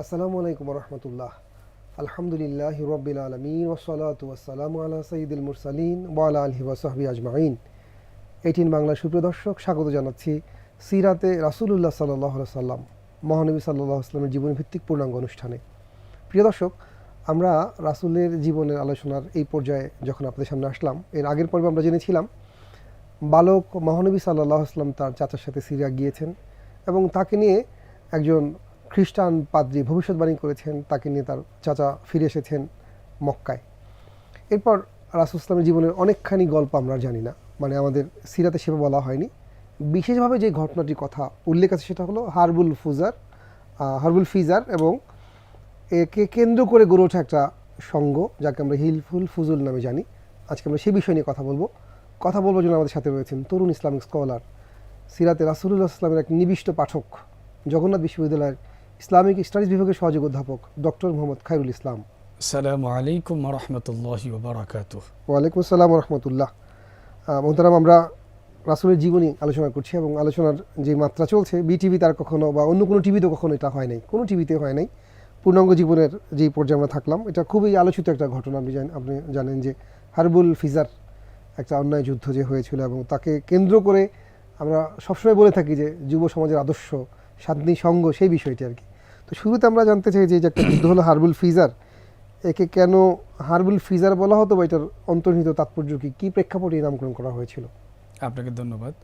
আসসালামু আলাইকুম রহমতুল্লাহ আলহামদুলিল্লাহ রবিল আলমিন ওসলাত ওয়াসালাম আল্লাহ সঈদুল মুরসালিন ওয়ালা আলহি ওয়াসাহবি আজমাইন। এইটিন বাংলা সুপ্রদর্শক, স্বাগত জানাচ্ছি সিরাতে রাসুলুল্লাহ সাল্লাহ সাল্লাম মহানবী সাল্লাহ আসলামের জীবন ভিত্তিক পূর্ণাঙ্গ অনুষ্ঠানে। প্রিয় দর্শক, আমরা রাসুলের জীবনের আলোচনার এই পর্যায়ে যখন আপনাদের সামনে আসলাম, এর আগের পর্বে আমরা জেনেছিলাম বালক মহানবী সাল্লাহ আসলাম তার চাচার সাথে সিরিয়া গিয়েছেন এবং তাকে নিয়ে একজন খ্রিস্টান পাদ্রী ভবিষ্যৎবাণী করেছেন। তাকে নিয়ে তার চাচা ফিরে এসেছেন মক্কায়। এরপর রাসুল ইসলামের জীবনের অনেকখানি গল্প আমরা জানি না। মানে আমাদের সিরাতে সেবা বলা হয়নি। বিশেষভাবে যে ঘটনাটির কথা উল্লেখ আছে সেটা হলো হারবুল ফুজার হারবুল ফিজার এবং একে কেন্দ্র করে গড়ে ওঠা একটা সঙ্গ, যাকে আমরা হিলফুল ফুজুল নামে জানি। আজকে আমরা সেই বিষয় নিয়ে কথা বলব। কথা বলবার জন্য আমাদের সাথে রয়েছেন তরুণ ইসলামিক স্কলার সিরাতে রাসুলুল্লাহ ইসলামের এক নিবিষ্ট পাঠক জগন্নাথ বিশ্ববিদ্যালয়ের ইসলামিক স্টাডিজ বিভাগের সহযোগী অধ্যাপক ডক্টর মোহাম্মদ খায়রুল ইসলাম। আসসালামু আলাইকুম রহমতুল্লাহি ওবরাকাত ওয়ালাইকুম আসসালাম রহমতুল্লাহ। মোহতারাম আমরা রাসুলের জীবনী আলোচনা করছি এবং আলোচনার যে মাত্রা চলছে বিটিভি তার কখনো বা অন্য কোনো টিভিতে কখনো এটা হয় নাই কোনো টিভিতে হয় নাই। পূর্ণাঙ্গ জীবনের যেই পর্যায়ে আমরা থাকলাম এটা খুবই আলোচিত একটা ঘটনা। আপনি আপনি জানেন যে হারবুল ফিজার একটা অন্যায় যুদ্ধ যে হয়েছিল এবং তাকে কেন্দ্র করে আমরা সবসময় বলে থাকি যে যুব সমাজের আদর্শ শান্তি সঙ্গ সেই বিষয়টি আর কি। তো শুরুতে আমরা জানতে চাই যে একটা যুদ্ধ হলো হারবুল ফিজার একে কেন হারবুল ফিজার বলা হতো বা এটার অন্তর্নিহিত তাৎপর্য কি? কী প্রেক্ষাপটে নামকরণ করা হয়েছিল? আপনাকে ধন্যবাদ।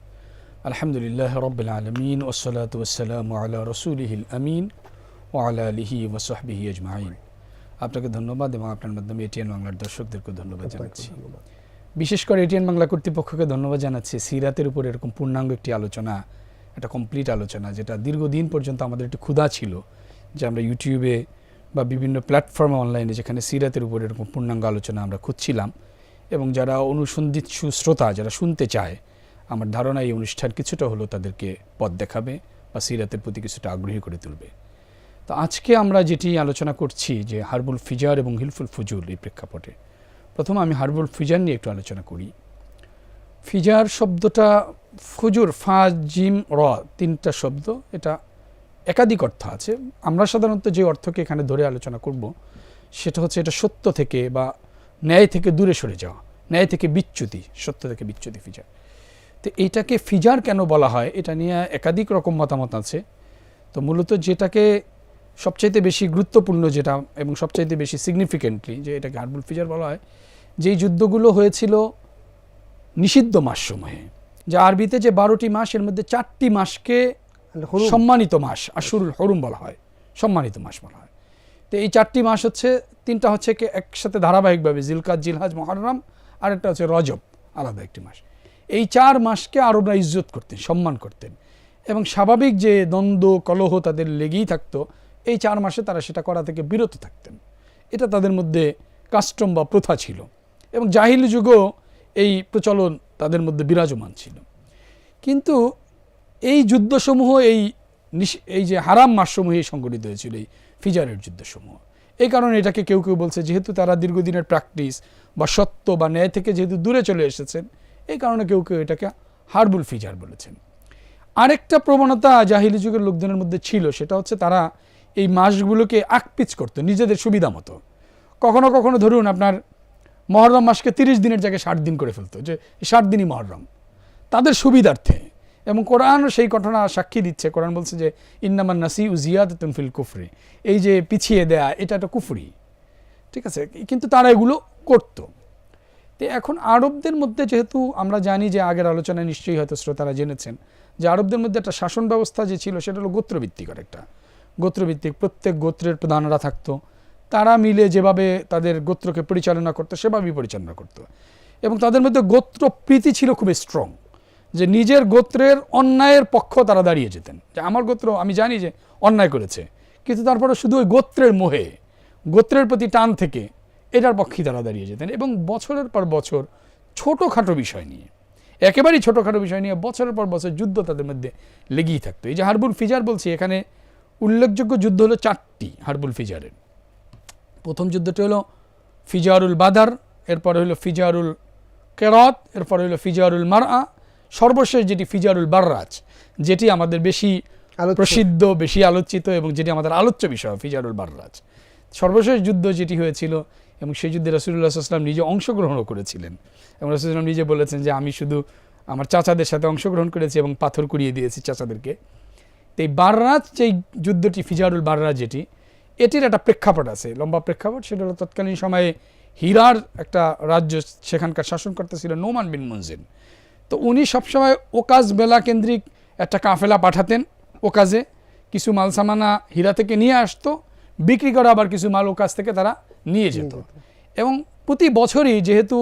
আলহামদুলিল্লাহ রবিল আলমিন ওসলাত ওসালাম আলা রসুলহিল আমিন ও আলা আলিহি ওসহবিহি আজমাইন। আপনাকে ধন্যবাদ এবং আপনার মাধ্যমে এটিএন বাংলার দর্শকদেরকে ধন্যবাদ জানাচ্ছি। ধন্যবাদ। বিশেষ করে এটিএন বাংলা কর্তৃপক্ষকে ধন্যবাদ জানাচ্ছি। সিরাতের উপর এরকম পূর্ণাঙ্গ একটি আলোচনা, একটা কমপ্লিট আলোচনা, যেটা দীর্ঘদিন পর্যন্ত আমাদের একটি ক্ষুধা ছিল, যে আমরা ইউটিউবে বা বিভিন্ন প্ল্যাটফর্মে অনলাইনে যেখানে সিরাতের উপর এরকম পূর্ণাঙ্গ আলোচনা আমরা খুঁজছিলাম এবং যারা অনুসন্ধিৎসু শ্রোতা, যারা শুনতে চায়, আমার ধারণা এই অনুষ্ঠান কিছুটা হলো তাদেরকে পথ দেখাবে বা সিরাতের প্রতি কিছুটা আগ্রহী করে তুলবে। তো আজকে আমরা যেটি আলোচনা করছি, যে হারবুল ফিজার এবং হিলফুল ফুজুল এই প্রেক্ষাপটে প্রথম আমি হারবুল ফিজার নিয়ে একটু আলোচনা করি। ফিজার শব্দটা ফুজুর ফা, জিম, র তিনটা শব্দ, এটা একাধিক অর্থ আছে। আমরা সাধারণত যে অর্থকে এখানে ধরে আলোচনা করব, সেটা হচ্ছে এটা সত্য থেকে বা ন্যায় থেকে দূরে সরে যাওয়া, ন্যায় থেকে বিচ্যুতি, সত্য থেকে বিচ্যুতি ফিজার। তো এইটাকে ফিজার কেন বলা হয়, এটা নিয়ে একাধিক রকম মতামত আছে। তো মূলত যেটাকে সবচাইতে বেশি গুরুত্বপূর্ণ যেটা এবং সবচাইতে বেশি সিগনিফিকেন্টলি যে এটাকে হারবুল ফিজার বলা হয় যেই যুদ্ধগুলো হয়েছিল নিষিদ্ধ মাস সময়ে যা আরবিতে যে বারোটি মাস এর মধ্যে চারটি মাসকে সম্মানিত মাস আশুরুল হরুম বলা হয় সম্মানিত মাস বলা হয়। তো এই চারটি মাস হচ্ছে তিনটা হচ্ছে কি একসাথে ধারাবাহিকভাবে জিলকাত জিলহাজ মহরম আর একটা হচ্ছে রজব আলাদা একটি মাস। এই চার মাসকে আরবরা ইজ্জত করতেন সম্মান করতেন এবং স্বাভাবিক যে দ্বন্দ্ব কলহ তাদের লেগেই থাকতো এই চার মাসে তারা সেটা করা থেকে বিরত থাকতেন। এটা তাদের মধ্যে কাস্টম বা প্রথা ছিল। এবং জাহিল যুগও এই প্রচলন তাদের মধ্যে বিরাজমান ছিল। কিন্তু এই যুদ্ধসমূহ, এই এই যে হারাম মাসসমূহে সংগঠিত হয়েছিল, এই ফিজারের যুদ্ধসমূহ। এই কারণে এটাকে কেউ কেউ বলছে যেহেতু তারা দীর্ঘদিনের প্র্যাকটিস বা সত্য বা ন্যায় থেকে যেহেতু দূরে চলে এসেছেন এই কারণে কেউ কেউ এটাকে হারবুল ফিজার বলেছেন। আরেকটা প্রবণতা জাহিলি যুগের লোকজনের মধ্যে ছিল, সেটা হচ্ছে তারা এই মাসগুলোকে আকপিচ করতো, নিজেদের সুবিধা মতো। কখনো কখনো ধরুন আপনার মহরম মাসকে তিরিশ দিনের জায়গায় ষাট দিন করে ফেলতো, যে ষাট দিনই মহরম। তাদের সুবিধার্থে, এবং কোরআন সেই ঘটনা সাক্ষী দিচ্ছে। কোরআন বলছে যে ইন্নামান নাসি উজিয়াদ তুনফিল কুফরি। এই যে পিছিয়ে দেয়া, এটা একটা কুফরি। ঠিক আছে? কিন্তু তারা এগুলো করতো। তো এখন আরবদের মধ্যে যেহেতু আমরা জানি যে আগের আলোচনায় নিশ্চয়ই হয়তো শ্রোতারা জেনেছেন, যে আরবদের মধ্যে একটা শাসন ব্যবস্থা যে ছিল, সেটা হলো গোত্রভিত্তিক একটা গোত্রভিত্তিক প্রত্যেক গোত্রের প্রধানরা থাকতো। তারা মিলে যেভাবে তাদের গোত্রকে পরিচালনা করতো, সেভাবেই পরিচালনা করতো। এবং তাদের মধ্যে গোত্র প্রীতি ছিল খুবই স্ট্রং যে নিজের গোত্রের অন্যায়ের পক্ষ তারা দাঁড়িয়ে যেতেন। যে আমার গোত্র, আমি জানি যে অন্যায় করেছে, কিন্তু তারপরে শুধু ওই গোত্রের মোহে, গোত্রের প্রতি টান থেকে এটার পক্ষেই তারা দাঁড়িয়ে যেতেন। এবং বছরের পর বছর ছোটোখাটো বিষয় নিয়ে, একেবারেই ছোটোখাটো বিষয় নিয়ে বছরের পর বছর যুদ্ধ তাদের মধ্যে লেগেই থাকতো। এই যে হারবুল ফিজার বলছি, এখানে উল্লেখযোগ্য যুদ্ধ হলো চারটি হারবুল ফিজারের। প্রথম যুদ্ধটি হলো ফিজারুল বাদার এরপরে হলো ফিজারুল কেরত এরপরে হলো ফিজারুল মারআ সর্বশেষ যেটি ফিজারুল বাররাজ যেটি আমাদের বেশি। প্রসিদ্ধ বেশি আলোচিত এবং যেটি আমাদের আলোচ্য বিষয় ফিজারুল বাররাজ। সর্বশেষ যুদ্ধ যেটি হয়েছিল এবং সেই যুদ্ধে রসুল্লাহ আসলাম নিজে অংশগ্রহণও করেছিলেন। এবং রসুলাম নিজে বলেছেন যে আমি শুধু আমার চাচাদের সাথে অংশগ্রহণ করেছি এবং পাথর কুড়িয়ে দিয়েছি চাচাদেরকে। তো এই বাররাজ যেই যুদ্ধটি ফিজারুল বাররাজ যেটি এটির একটা প্রেক্ষাপট আছে লম্বা প্রেক্ষাপট। সেটা হলো তৎকালীন সময়ে হীরার একটা রাজ্য সেখানকার শাসন করতেছিল নোমান বিন মুনজিন তো উনি সবসময় ওকাজ বেলা কেন্দ্রিক একটা কাফেলা পাঠাতেন ওকাজে। কিছু মাল সামানা হীরা থেকে নিয়ে আসতো বিক্রি করা আবার কিছু মাল ওকাজ থেকে তারা নিয়ে যেত। এবং প্রতি বছরই যেহেতু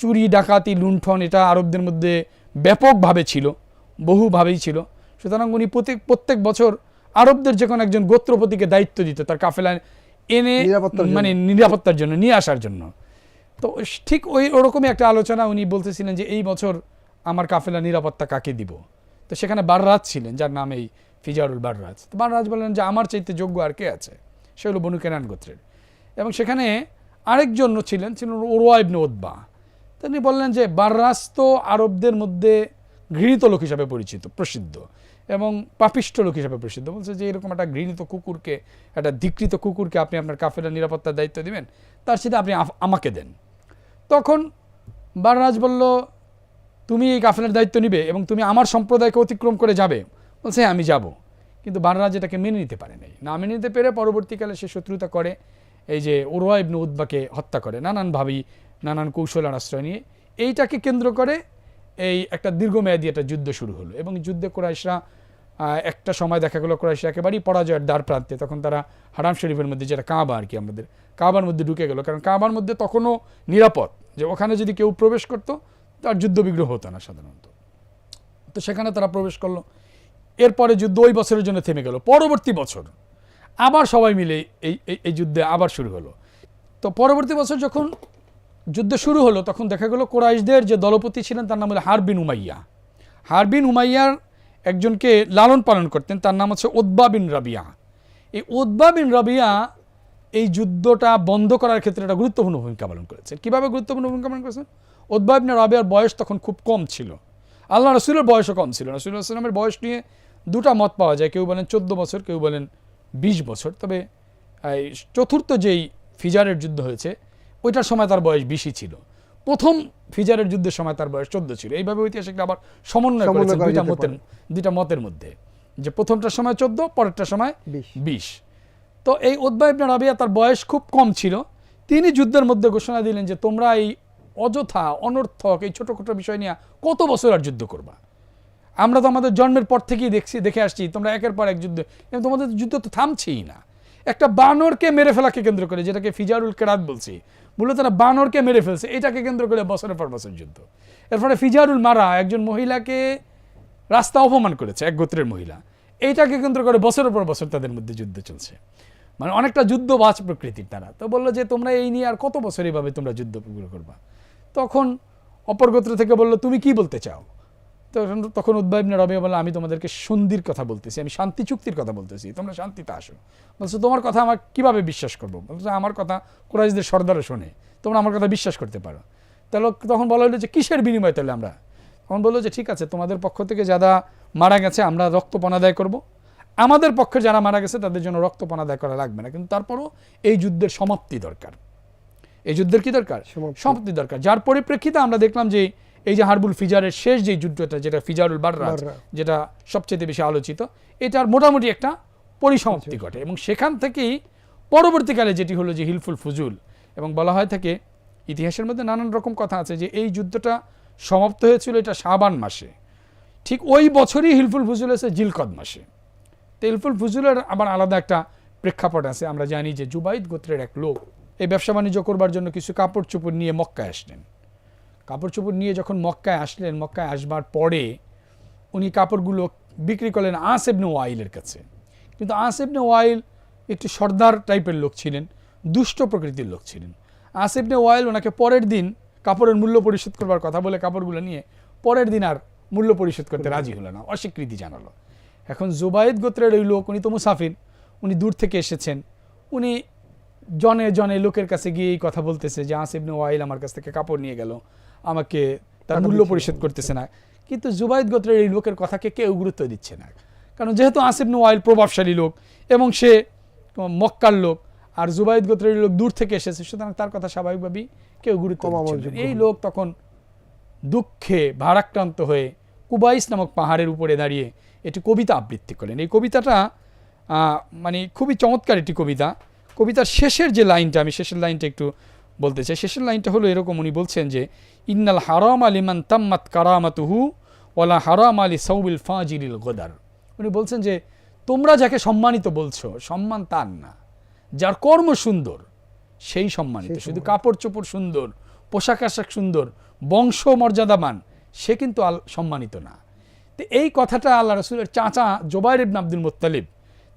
চুরি ডাকাতি লুণ্ঠন এটা আরবদের মধ্যে ব্যাপকভাবে ছিল বহুভাবেই ছিল। সুতরাং উনি প্রত্যেক প্রত্যেক বছর আরবদের যে কোনো একজন গোত্রপতিকে দায়িত্ব দিত তার কাফেলা এনে মানে নিরাপত্তার জন্য নিয়ে আসার জন্য। তো ঠিক ওই ওরকমই একটা আলোচনা উনি বলতেছিলেন যে এই বছর আমার কাফেলা নিরাপত্তা কাকে দিব? তো সেখানে বাররাজ ছিলেন যার নাম এই ফিজারুল বাররাজ। তো বাররাজ বললেন যে আমার চাইতে যোগ্য আর কে আছে? সে হলো বনু কেনান গোত্রের। এবং সেখানে আরেকজন ছিলেন ছিলেন ওরোয়া ইবনে ওদবা তিনি বললেন যে বাররাজ তো আরবদের মধ্যে ঘৃণিত লোক হিসাবে পরিচিত প্রসিদ্ধ। এবং পাপিষ্ট লোক হিসাবে প্রসিদ্ধ। বলছে যে এরকম একটা ঘৃণিত কুকুরকে, একটা ধিকৃত কুকুরকে আপনি আপনার কাফেলার নিরাপত্তার দায়িত্ব দিবেন, তার সাথে আপনি আমাকে দেন। তখন বাররাজ বলল, তুমি এই কাফেলার দায়িত্ব নিবে এবং তুমি আমার সম্প্রদায়কে অতিক্রম করে যাবে। বলছে হ্যাঁ আমি যাব। কিন্তু বানরাজ এটাকে মেনে নিতে পারে নাই। না মেনে নিতে পেরে পরবর্তীকালে সে শত্রুতা করে, এই যে ওরোয়া ইবনু উদ্বাকে হত্যা করে, নানানভাবেই নানান কৌশলের আশ্রয় নিয়ে, এইটাকে কেন্দ্র করে এই একটা দীর্ঘমেয়াদী একটা যুদ্ধ শুরু হলো এবং যুদ্ধে কোরাইশরা একটা সময় দেখা গেলো কোরাইশরা একেবারেই পরাজয়ের দ্বার প্রান্তে। তখন তারা হারাম শরীফের মধ্যে যেটা কাবা আর কি আমাদের, কাবার মধ্যে ঢুকে গেল। কারণ কাবার মধ্যে তখনও নিরাপদ যে ওখানে যদি কেউ প্রবেশ করতো, তার যুদ্ধবিগ্রহ হতো না সাধারণত। তো সেখানে তারা প্রবেশ করল। এরপরে যুদ্ধ ওই বছরের জন্য থেমে গেল। পরবর্তী বছর আবার সবাই মিলে এই, এই- এই যুদ্ধে আবার শুরু হলো। তো পরবর্তী বছর যখন যুদ্ধ শুরু হলো, তখন দেখা গেল কোরাইশদের যে দলপতি ছিলেন তার নাম হলো হারবিন উমাইয়া। হারবিন উমাইয়ার একজনকে লালন পালন করতেন, তার নাম হচ্ছে ওদবা বিন রাবিয়া। এই ওদবা বিন রাবিয়া এই যুদ্ধটা বন্ধ করার ক্ষেত্রে একটা গুরুত্বপূর্ণ ভূমিকা পালন করেছেন। কীভাবে গুরুত্বপূর্ণ ভূমিকা পালন করেছেন? ওদবা বিন রাবিয়ার বয়স তখন খুব কম ছিল। আল্লাহ রসুলের বয়সও কম ছিল। রসুল আসলামের বয়স নিয়ে দুটা মত পাওয়া যায়, কেউ বলেন চোদ্দ বছর, কেউ বলেন বিশ বছর। তবে চতুর্থ যেই ফিজারের যুদ্ধ হয়েছে ওইটার সময় তার বয়স বেশি ছিল। প্রথম ফিজারের যুদ্ধের সময় তার বয়স চোদ্দ ছিল। এইভাবে ঐতিহাসিকরা আবার সমন্বয় করেছেন দুইটা মতের দুইটা মতের মধ্যে। যে প্রথমটার সময় চোদ্দ পরেরটার সময় বিশ। তো এই উদ্বা ইবনে রাবিয়া তার বয়স খুব কম ছিল। তিনি যুদ্ধের মধ্যে ঘোষণা দিলেন যে তোমরা এই অযথা অনর্থক এই ছোটোখাটো বিষয় নিয়ে কত বছর আর যুদ্ধ করবা? আমরা তো আমাদের জন্মের পর থেকেই দেখছি দেখে আসছি তোমরা একের পর এক যুদ্ধ এবং তোমাদের যুদ্ধ তো থামছেই না। একটা বানরকে মেরে ফেলাকে কেন্দ্র করে যেটাকে ফিজারুল কেরাত বলছি মূলত তারা বানরকে মেরে ফেলছে। এটাকে কেন্দ্র করে বছরের পর বছর যুদ্ধ। এর ফলে ফিজারুল মারা একজন মহিলাকে রাস্তা অপমান করেছে, এক গোত্রের মহিলা। এইটাকে কেন্দ্র করে বছরের পর বছর তাদের মধ্যে যুদ্ধ চলছে। মানে অনেকটা যুদ্ধ বাজ প্রকৃতির তারা। তো বলল যে, তোমরা এই নিয়ে আর কত বছর এইভাবে তোমরা যুদ্ধ করবা? তখন অপর গোত্র থেকে বলল, তুমি কি বলতে চাও? তখন তখন উদ্বাইবনে রবিয়া বলল আমি তোমাদেরকে সন্ধির কথা বলতেছি আমি শান্তি চুক্তির কথা বলতেছি তোমরা শান্তিতে আসো। বলছো তোমার কথা আমার কীভাবে বিশ্বাস করব? বলছো আমার কথা কোরাইশদের সর্দারও শোনে তোমরা আমার কথা বিশ্বাস করতে পারো। তাহলে তখন বলা হলো যে কিসের বিনিময় তাহলে আমরা? তখন বলল যে ঠিক আছে তোমাদের পক্ষ থেকে যারা মারা গেছে আমরা রক্তপণ আদায় করব। আমাদের পক্ষে যারা মারা গেছে তাদের জন্য রক্তপণ আদায় করা লাগবে না। কিন্তু তারপরও এই যুদ্ধের সমাপ্তি দরকার। এই যুদ্ধের কি দরকার। সমাপ্তি দরকার। যার পরিপ্রেক্ষিতে আমরা দেখলাম যে এই যে হারবুল ফিজারের শেষ যে যুদ্ধটা যেটা ফিজারুল বাররাজ যেটা সবচেয়ে বেশি আলোচিত এটার মোটামুটি একটা পরিসমাপ্তি ঘটে। এবং সেখান থেকেই পরবর্তীকালে যেটি হলো যে হিলফুল ফুজুল এবং বলা হয় থাকে ইতিহাসের মধ্যে নানান রকম কথা আছে যে এই যুদ্ধটা সমাপ্ত হয়েছিল এটা শাবান মাসে। ঠিক ওই বছরই হিলফুল ফুজুল এসে জিলকদ মাসে। তো হিলফুল ফুজুলের আবার আলাদা একটা প্রেক্ষাপট আছে। আমরা জানি যে জুবাইদ গোত্রের এক লোক এই ব্যবসা বাণিজ্য করবার জন্য কিছু কাপড় চোপড় নিয়ে মক্কায় আসলেন কাপড় চোপড় নিয়ে যখন মক্কায় আসলেন, মক্কায় আসবার পরে উনি কাপড়গুলো বিক্রি করলেন আসেবনে ওয়াইলের কাছে। কিন্তু আসেবনে ওয়াইল একটি সর্দার টাইপের লোক ছিলেন, দুষ্ট প্রকৃতির লোক ছিলেন। আসেবনে ওয়াইল ওনাকে পরের দিন কাপড়ের মূল্য পরিশোধ করবার কথা বলে কাপড়গুলো নিয়ে পরের দিন আর মূল্য পরিশোধ করতে রাজি হলো না, অস্বীকৃতি জানালো। এখন জুবাইদ গোত্রের ওই লোক, উনি তো মুসাফির, উনি দূর থেকে এসেছেন। উনি জনে জনে লোকের কাছে গিয়ে এই কথা বলতেছে যে আসিবনে ওয়াইল আমার কাছ থেকে কাপড় নিয়ে গেল। আমাকে তার মূল্য পরিশোধ করতেছে না। কিন্তু জুবাইদ গোত্রের এই লোকের কথাকে কেউ গুরুত্ব দিচ্ছে না। কারণ যেহেতু আসিফ ওয়াইল প্রভাবশালী লোক এবং সে মক্কার লোক আর জুবাইদ গোত্রের লোক দূর থেকে এসেছে সুতরাং তার কথা স্বাভাবিকভাবেই কেউ গুরুত্ব এই লোক তখন দুঃখে ভারাক্রান্ত হয়ে কুবাইস নামক পাহাড়ের উপরে দাঁড়িয়ে একটি কবিতা আবৃত্তি করেন এই কবিতাটা মানে খুবই চমৎকার একটি কবিতা। কবিতার শেষের যে লাইনটা আমি শেষের লাইনটা একটু বলতে চাই শেষের লাইনটা হলো এরকম উনি বলছেন যে ইন্নাল হারাম আলিমান তাম্মাত কারামাতুহু ওয়ালা হারাম আলী সৌবিল ফাজিলিল গোদার। উনি বলছেন যে তোমরা যাকে সম্মানিত বলছো সম্মান তার না। যার কর্ম সুন্দর সেই সম্মানিত। শুধু কাপড় চোপড় সুন্দর পোশাক আশাক সুন্দর বংশ মর্যাদাবান সে কিন্তু আল- সম্মানিত না। তো এই কথাটা আল্লাহ রসুলের চাচা জোবাইর ইবন আব্দুল মোত্তালিব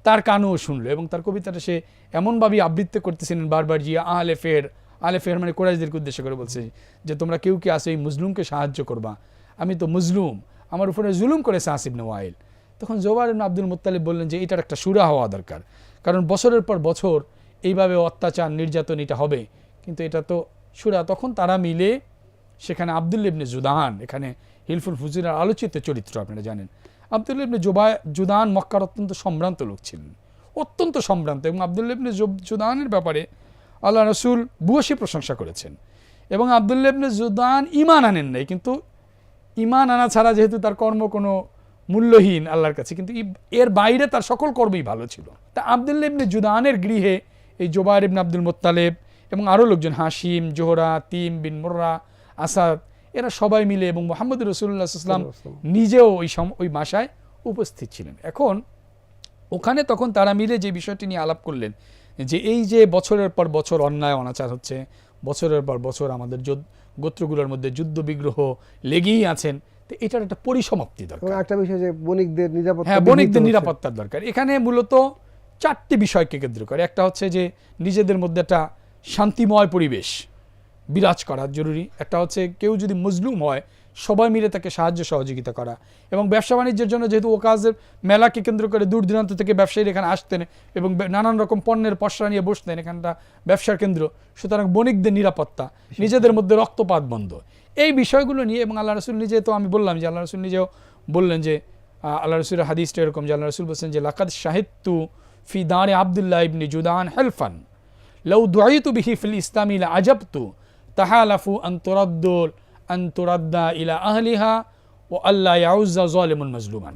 তার কানও শুনলো এবং তার কবিতাটা সে এমনভাবেই আবৃত্তি করতেছিলেন বারবার জিয়া আলে ফের আলে ফের মানে কোরাইশদেরকে উদ্দেশ্য করে বলছে যে তোমরা কেউ কি আসো এই মুজলুমকে সাহায্য করবা? আমি তো মুজলুম আমার উপরে জুলুম করেছে আসিব ওয়াইল তখন ইবন আব্দুল মোত্তালিব বললেন যে এটার একটা সুরা হওয়া দরকার। কারণ বছরের পর বছর এইভাবে অত্যাচার, নির্যাতন এটা হবে। কিন্তু এটা তো সুরা। তখন তারা মিলে সেখানে আবদুল্লা ইবনে জুদান, এখানে হিলফুল ফুজিরার আলোচিত চরিত্র আপনারা জানেন। আবদুল্লা ইবনে জুবা জুদান মক্কার অত্যন্ত সম্ভ্রান্ত লোক ছিলেন। অত্যন্ত সম্ভ্রান্ত এবং আবদুল্লা ইবনে জুদানের ব্যাপারে আল্লাহ রসুল বুয়সী প্রশংসা করেছেন। এবং আবদুল্লা ইবনে জুদান ইমান আনেন নাই কিন্তু ইমান আনা ছাড়া যেহেতু তার কর্ম কোনো মূল্যহীন আল্লাহর কাছে কিন্তু এর বাইরে তার সকল কর্মই ভালো ছিল। তা আবদুল্লা ইবনে জুদানের গৃহে এই জোবাইর ইবনে আব্দুল মোত্তালেব এবং আরও লোকজন হাসিম জোহরা তিম বিন মোর্রা আসাদ এরা সবাই মিলে এবং মোহাম্মদ রসুল্লাহ ইসলাম নিজেও ওই সম ওই বাসায় উপস্থিত ছিলেন। এখন ওখানে তখন তারা মিলে যে বিষয়টি নিয়ে আলাপ করলেন যে এই যে বছরের পর বছর অন্যায় অনাচার হচ্ছে বছরের পর বছর আমাদের গোত্রগুলোর মধ্যে যুদ্ধ বিগ্রহ লেগেই আছেন তো এটার একটা পরিসমাপ্তি দরকার। একটা বিষয় যে বণিকদের নিরাপত্তা হ্যাঁ বণিকদের নিরাপত্তার দরকার। এখানে মূলত চারটি বিষয়কে কেন্দ্র করে। একটা হচ্ছে যে নিজেদের মধ্যে একটা শান্তিময় পরিবেশ বিরাজ করা জরুরি। একটা হচ্ছে কেউ যদি মজলুম হয় সবাই মিলে তাকে সাহায্য সহযোগিতা করা। এবং ব্যবসা বাণিজ্যের জন্য যেহেতু ওকাজের মেলাকে কেন্দ্র করে দূর দূরান্ত থেকে ব্যবসায়ীরা এখানে আসতেন এবং নানান রকম পণ্যের পশরা নিয়ে বসতেন, এখানটা ব্যবসার কেন্দ্র। সুতরাং বণিকদের নিরাপত্তা, নিজেদের মধ্যে রক্তপাত বন্ধ। এই বিষয়গুলো নিয়ে এবং আল্লাহ রসুল নিজে তো আমি বললাম যে আল্লাহ রসুল নিজেও বললেন যে আল্লাহ রসুলের হাদিসটা এরকম যে আল্লাহ রসুল বলছেন যে, লাকাদ সাহিত্যু ফি দাঁড়ে আবদুল্লাহ ইবনি জুদান হেলফান। লউ দোয়াইতু বিহি ফিল ইসলামিল আজাবতু তাহা আলাফু আন্তরাদ্দোল আন্তরাদ্দা ইলা আহলিহা ও আল্লাহ ইয়াউজা জলেমন মজলুমান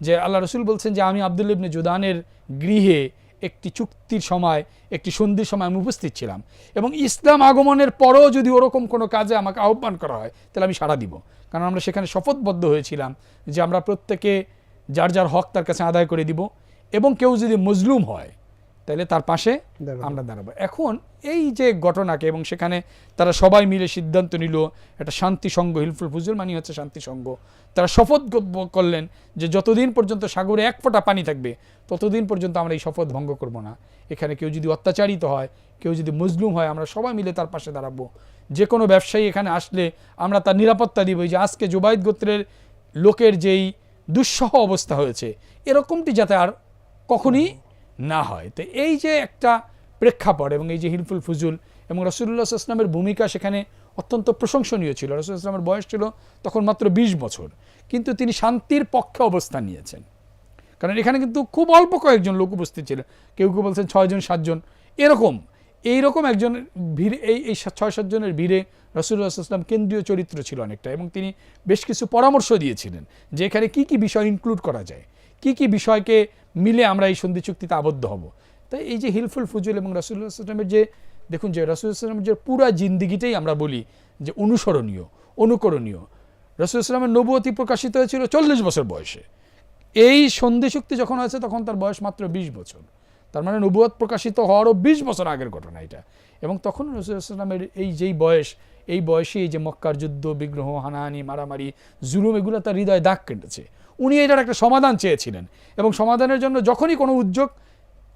যে আল্লাহ রসুল বলছেন যে আমি আবদুল ইবনে জুদানের গৃহে একটি চুক্তির সময়, একটি সন্ধির সময় আমি উপস্থিত ছিলাম এবং ইসলাম আগমনের পরও যদি ওরকম কোনো কাজে আমাকে আহ্বান করা হয়, তাহলে আমি সাড়া দিব। কারণ আমরা সেখানে শপথবদ্ধ হয়েছিলাম যে আমরা প্রত্যেকে যার যার হক তার কাছে আদায় করে দিব এবং কেউ যদি মজলুম হয় তাহলে তার পাশে দাঁড়াবো। আমরা দাঁড়াবো। এখন এই যে ঘটনাকে এবং সেখানে তারা সবাই মিলে সিদ্ধান্ত নিল একটা শান্তি সংঘ হিলফুল ফুজুল মানি হচ্ছে শান্তি সংঘ তারা শপথ করলেন যে যতদিন পর্যন্ত সাগরে এক ফোঁটা পানি থাকবে ততদিন পর্যন্ত আমরা এই শপথ ভঙ্গ করব না। এখানে কেউ যদি অত্যাচারিত হয় কেউ যদি মজলুম হয় আমরা সবাই মিলে তার পাশে দাঁড়াবো। যে কোনো ব্যবসায়ী এখানে আসলে আমরা তার নিরাপত্তা দিব। এই যে আজকে জুবাইদ গোত্রের লোকের যেই দুঃসহ অবস্থা হয়েছে এরকমটি যাতে আর কখনই না হয়। তো এই যে একটা প্রেক্ষাপট এবং এই যে হিলফুল ফুজুল এবং রসুল্লাহ ইসলামের ভূমিকা সেখানে অত্যন্ত প্রশংসনীয় ছিল। রসুল ইসলামের বয়স ছিল তখন মাত্র ২০ বছর। কিন্তু তিনি শান্তির পক্ষে অবস্থান নিয়েছেন। কারণ এখানে কিন্তু খুব অল্প কয়েকজন লোক উপস্থিত ছিল। কেউ কেউ বলছেন ছয়জন সাতজন এরকম, এইরকম একজন ভিড়ে, এই এই ছয় সাতজনের ভিড়ে রসুল্লাহ ইসলাম কেন্দ্রীয় চরিত্র ছিল অনেকটা এবং তিনি বেশ কিছু পরামর্শ দিয়েছিলেন যে এখানে কী কী বিষয় ইনক্লুড করা যায়, কি কি বিষয়কে মিলে আমরা এই সন্ধি চুক্তিতে আবদ্ধ হব। তাই এই যে হিলফুল ফুজুল এবং রাসুল্লাহ ইসলামের যে, দেখুন যে রাসুল ইসলামের যে পুরা জিন্দিগিটাই আমরা বলি যে অনুসরণীয়, অনুকরণীয়। রসুল ইসলামের নবুয়তি প্রকাশিত হয়েছিল চল্লিশ বছর বয়সে। এই সন্ধি চুক্তি যখন হয়েছে তখন তার বয়স মাত্র বিশ বছর। তার মানে নবুয়ত প্রকাশিত হওয়ারও বিশ বছর আগের ঘটনা এটা। এবং তখন রসুল রসুলামের এই যেই বয়স, এই বয়সে এই যে মক্কার যুদ্ধ, বিগ্রহ, হানাহানি, মারামারি, জুলুম, এগুলো তার হৃদয়ে দাগ কেটেছে। উনি এটার একটা সমাধান চেয়েছিলেন। এবং সমাধানের জন্য যখনই কোনো উদ্যোগ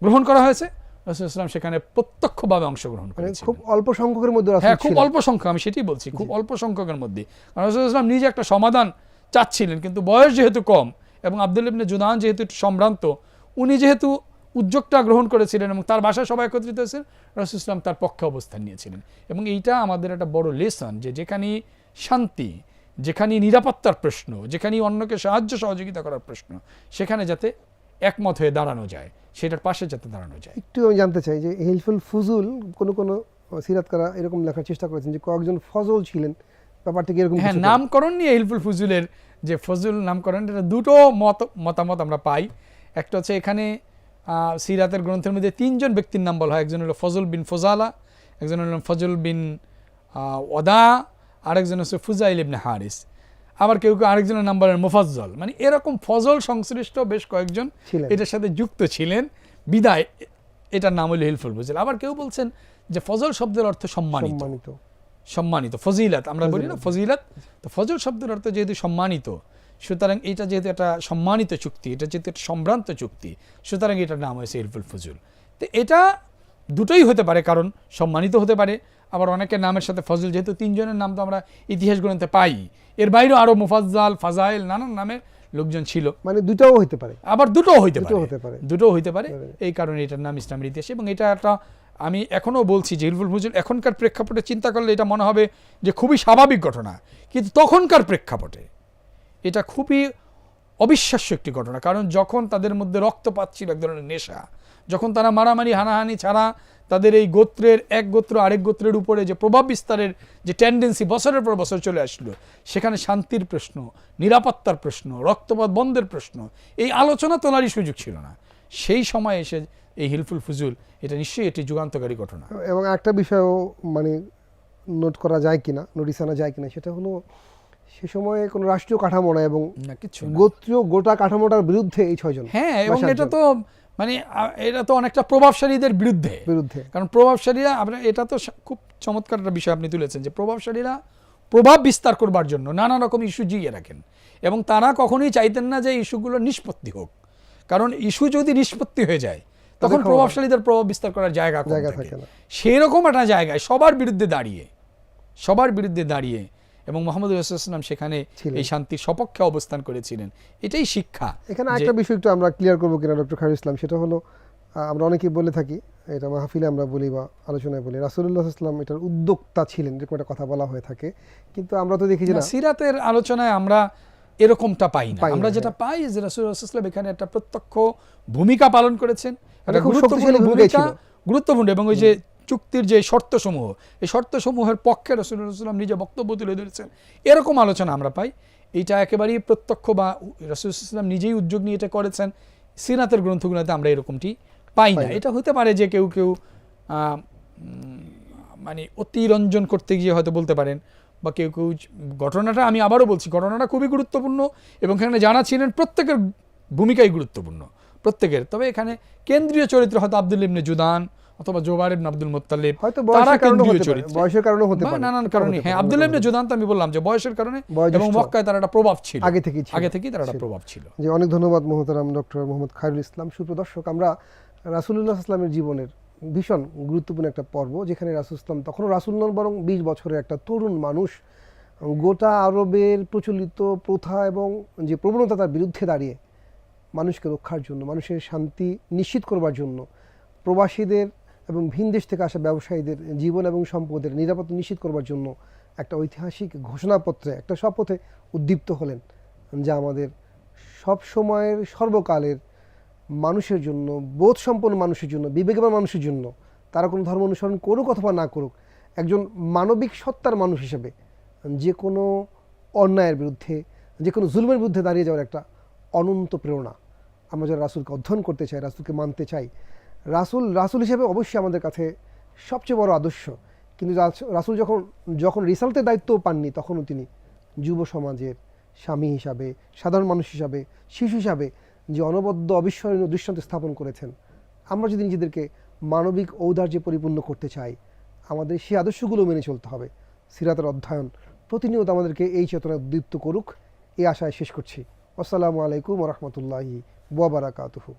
গ্রহণ করা হয়েছে রসুল ইসলাম সেখানে প্রত্যক্ষভাবে অংশগ্রহণ মানে করেছেন খুব অল্প সংখ্যকের মধ্যে হ্যাঁ খুব অল্প সংখ্যক আমি সেটাই বলছি খুব অল্প সংখ্যকের মধ্যে। কারণ রসুল ইসলাম নিজে একটা সমাধান চাচ্ছিলেন কিন্তু বয়স যেহেতু কম এবং আব্দুল ইবনে জুদান যেহেতু একটু সম্ভ্রান্ত উনি যেহেতু উদ্যোগটা গ্রহণ করেছিলেন এবং তার বাসায় সবাই একত্রিত হয়েছেন রসুল ইসলাম তার পক্ষে অবস্থান নিয়েছিলেন। এবং এইটা আমাদের একটা বড় লেসন যে যেখানে শান্তি যেখানে নিরাপত্তার প্রশ্ন যেখানে অন্যকে সাহায্য সহযোগিতা করার প্রশ্ন সেখানে যাতে একমত হয়ে দাঁড়ানো যায় সেটার পাশে যাতে দাঁড়ানো যায়। একটু আমি জানতে চাই যে হেলফুল ফুজুল কোনো কোনো সিরাতকারা এরকম লেখার চেষ্টা করেছেন যে কয়েকজন ফজল ছিলেন ব্যাপারটা এরকম হ্যাঁ নামকরণ নিয়ে হিলফুল ফুজুলের যে ফজুল নামকরণ এটা দুটো মত মতামত আমরা পাই। একটা হচ্ছে এখানে সিরাতের গ্রন্থের মধ্যে তিনজন ব্যক্তির নাম বলা হয়। একজন হলো ফজল বিন ফজালা একজন হলো ফজল বিন ওদা আরেকজন হচ্ছে ফুজাইল ইবনে হারিস আবার কেউ কেউ আরেকজনের নাম বলেন মুফাজ্জল। মানে এরকম ফজল সংশ্লিষ্ট বেশ কয়েকজন এটার সাথে যুক্ত ছিলেন। বিদায় এটার নাম হলো হিলফুল ফুজুল আবার কেউ বলছেন যে ফজল শব্দের অর্থ সম্মানিত। সম্মানিত। ফজিলাত আমরা বলি না ফজিলাত। তো ফজল শব্দের অর্থ যেহেতু সম্মানিত সুতরাং এটা যেহেতু একটা সম্মানিত চুক্তি এটা যেহেতু একটা সম্ভ্রান্ত চুক্তি সুতরাং এটার নাম হয়েছে ইলফুল ফজুল। তো এটা দুটোই হতে পারে কারণ সম্মানিত হতে পারে আবার অনেকের নামের সাথে ফজল যেহেতু তিনজনের নাম তো আমরা ইতিহাস গ্রন্থে পাই। এর বাইরেও আরও মুফাজ্জাল ফাজাইল নানান নামে লোকজন ছিল। মানে দুটাও হতে পারে। আবার দুটো হইতে পারে। হতে পারে। দুটো হইতে পারে। এই কারণে এটার নাম ইসলামের ইতিহাস। এবং এটা একটা আমি এখনও বলছি যে হিলফুল ফুজুল এখনকার প্রেক্ষাপটে চিন্তা করলে এটা মনে হবে যে খুবই স্বাভাবিক ঘটনা। কিন্তু তখনকার প্রেক্ষাপটে এটা খুবই অবিশ্বাস্য একটি ঘটনা। কারণ যখন তাদের মধ্যে রক্তপাত ছিল এক ধরনের নেশা যখন তারা মারামারি হানাহানি ছাড়া তাদের এই গোত্রের এক গোত্র আরেক গোত্রের উপরে যে প্রভাব বিস্তারের যে টেন্ডেন্সি বছরের পর বছর চলে আসলো সেখানে শান্তির প্রশ্ন নিরাপত্তার প্রশ্ন রক্তপাত বন্ধের প্রশ্ন এই আলোচনা তোলারই সুযোগ ছিল না। সেই সময় এসে এই হিলফুল ফুজুল এটা নিশ্চয়ই একটি যুগান্তকারী ঘটনা। এবং একটা বিষয়ও মানে নোট করা যায় কিনা নোটিস আনা যায় কিনা সেটা হলো সে সময়ে কোনো রাষ্ট্রীয় কাঠামো না এবং গোত্রীয় গোটা কাঠামোটার বিরুদ্ধে এই ছয়জন হ্যাঁ এবং এটা তো মানে এটা তো অনেকটা প্রভাবশালীদের বিরুদ্ধে। বিরুদ্ধে। কারণ প্রভাবশালীরা আমরা এটা তো খুব চমৎকার একটা বিষয় আপনি তুলেছেন যে প্রভাবশালীরা প্রভাব বিস্তার করবার জন্য নানা রকম ইস্যু জিয়ে রাখেন। এবং তারা কখনোই চাইতেন না যে ইস্যুগুলো নিষ্পত্তি হোক। কারণ ইস্যু যদি নিষ্পত্তি হয়ে যায় তখন প্রভাবশালীদের প্রভাব বিস্তার করার জায়গা জায়গা থাকে না। সেরকম একটা জায়গায় সবার বিরুদ্ধে দাঁড়িয়ে সবার বিরুদ্ধে দাঁড়িয়ে এবং মোহাম্মদ রসুলাম সেখানে এই শান্তির সপক্ষে অবস্থান করেছিলেন। এটাই শিক্ষা এখানে একটা বিষয় একটু আমরা ক্লিয়ার করব কিনা ডক্টর খায়রুল ইসলাম সেটা হলো আমরা অনেকেই বলে থাকি এটা মাহফিলে আমরা বলি বা আলোচনায় বলি রাসুল্লাহ ইসলাম এটার উদ্যোক্তা ছিলেন এরকম একটা কথা বলা হয়ে থাকে। কিন্তু আমরা তো দেখি যে সিরাতের আলোচনায় আমরা এরকমটা পাই না। আমরা হ্যাঁ। যেটা পাই যে রাসূলুল্লাহ এখানে একটা প্রত্যক্ষ ভূমিকা পালন করেছেন। একটা গুরুত্বপূর্ণ ভূমিকা গুরুত্বপূর্ণ এবং ওই যে চুক্তির যে শর্তসমূহ এই শর্তসমূহের পক্ষে রসুল্লাহাম নিজে বক্তব্য তুলে ধরেছেন। এরকম আলোচনা আমরা পাই। এইটা একেবারেই প্রত্যক্ষ বা রসুলাম নিজেই উদ্যোগ নিয়ে এটা করেছেন। সিনাতের গ্রন্থগুলোতে আমরা এরকমটি পাই না। এটা হতে পারে যে কেউ কেউ মানে অতিরঞ্জন করতে গিয়ে হয়তো বলতে পারেন বা কেউ কেউ ঘটনাটা আমি আবারও বলছি ঘটনাটা খুবই গুরুত্বপূর্ণ এবং এখানে জানা ছিলেন প্রত্যেকের ভূমিকাই গুরুত্বপূর্ণ প্রত্যেকের। তবে এখানে কেন্দ্রীয় চরিত্র হয়তো আবদুল ইবনে জুদান অথবা জোবার ইবনে আব্দুল মোত্তালিব হয়তো বয়সের কারণে বয়সের কারণে হতে পারে। নানান কারণে। হ্যাঁ আব্দুল ইবনে জুদান তো আমি বললাম যে বয়সের কারণে। এবং মক্কায় তার একটা প্রভাব ছিল। আগে থেকেই ছিল। আগে থেকেই তার একটা প্রভাব ছিল। যে অনেক ধন্যবাদ মোহতারাম ডক্টর মোহাম্মদ খায়রুল ইসলাম। সুপ্রদর্শক আমরা রাসুল্লাহ ইসলামের জীবনের ভীষণ গুরুত্বপূর্ণ একটা পর্ব যেখানে রাসুল ইসলাম তখনও রাসুল নন বরং বিশ বছরের একটা তরুণ মানুষ গোটা আরবের প্রচলিত প্রথা এবং যে প্রবণতা তার বিরুদ্ধে দাঁড়িয়ে মানুষকে রক্ষার জন্য মানুষের শান্তি নিশ্চিত করবার জন্য প্রবাসীদের এবং ভিন দেশ থেকে আসা ব্যবসায়ীদের জীবন এবং সম্পদের নিরাপত্তা নিশ্চিত করবার জন্য একটা ঐতিহাসিক ঘোষণাপত্রে, একটা শপথে উদ্দীপ্ত হলেন, যা আমাদের সব সময়ের সর্বকালের মানুষের জন্য বোধ সম্পন্ন মানুষের জন্য, বিবেকবান মানুষের জন্য, তারা কোনো ধর্ম অনুসরণ করুক অথবা না করুক, একজন মানবিক সত্তার মানুষ হিসেবে যে কোনো অন্যায়ের বিরুদ্ধে যে কোনো জুলমের বিরুদ্ধে দাঁড়িয়ে যাওয়ার একটা অনন্ত প্রেরণা। আমরা যারা রাসুলকে অধ্যয়ন করতে চাই, রাসুলকে মানতে চাই রাসুল রাসুল হিসেবে অবশ্যই আমাদের কাছে সবচেয়ে বড় আদর্শ। কিন্তু রাস- রাসুল যখন যখন রিসাল্টের দায়িত্বও পাননি, তখনও তিনি যুব সমাজের স্বামী হিসাবে, সাধারণ মানুষ হিসাবে, শিশু হিসাবে যে অনবদ্য অবিস্মরণীয় দৃষ্টান্ত স্থাপন করেছেন, আমরা যদি নিজেদেরকে মানবিক ঔদার্যে পরিপূর্ণ করতে চাই, আমাদের সেই আদর্শগুলো মেনে চলতে হবে। সিরাতের অধ্যয়ন প্রতিনিয়ত আমাদেরকে এই চেতনা উদ্দীপ্ত করুক, এই আশায় শেষ করছি। আসসালামু আলাইকুম রহমতুল্লাহি ওয়াবারাকাতুহু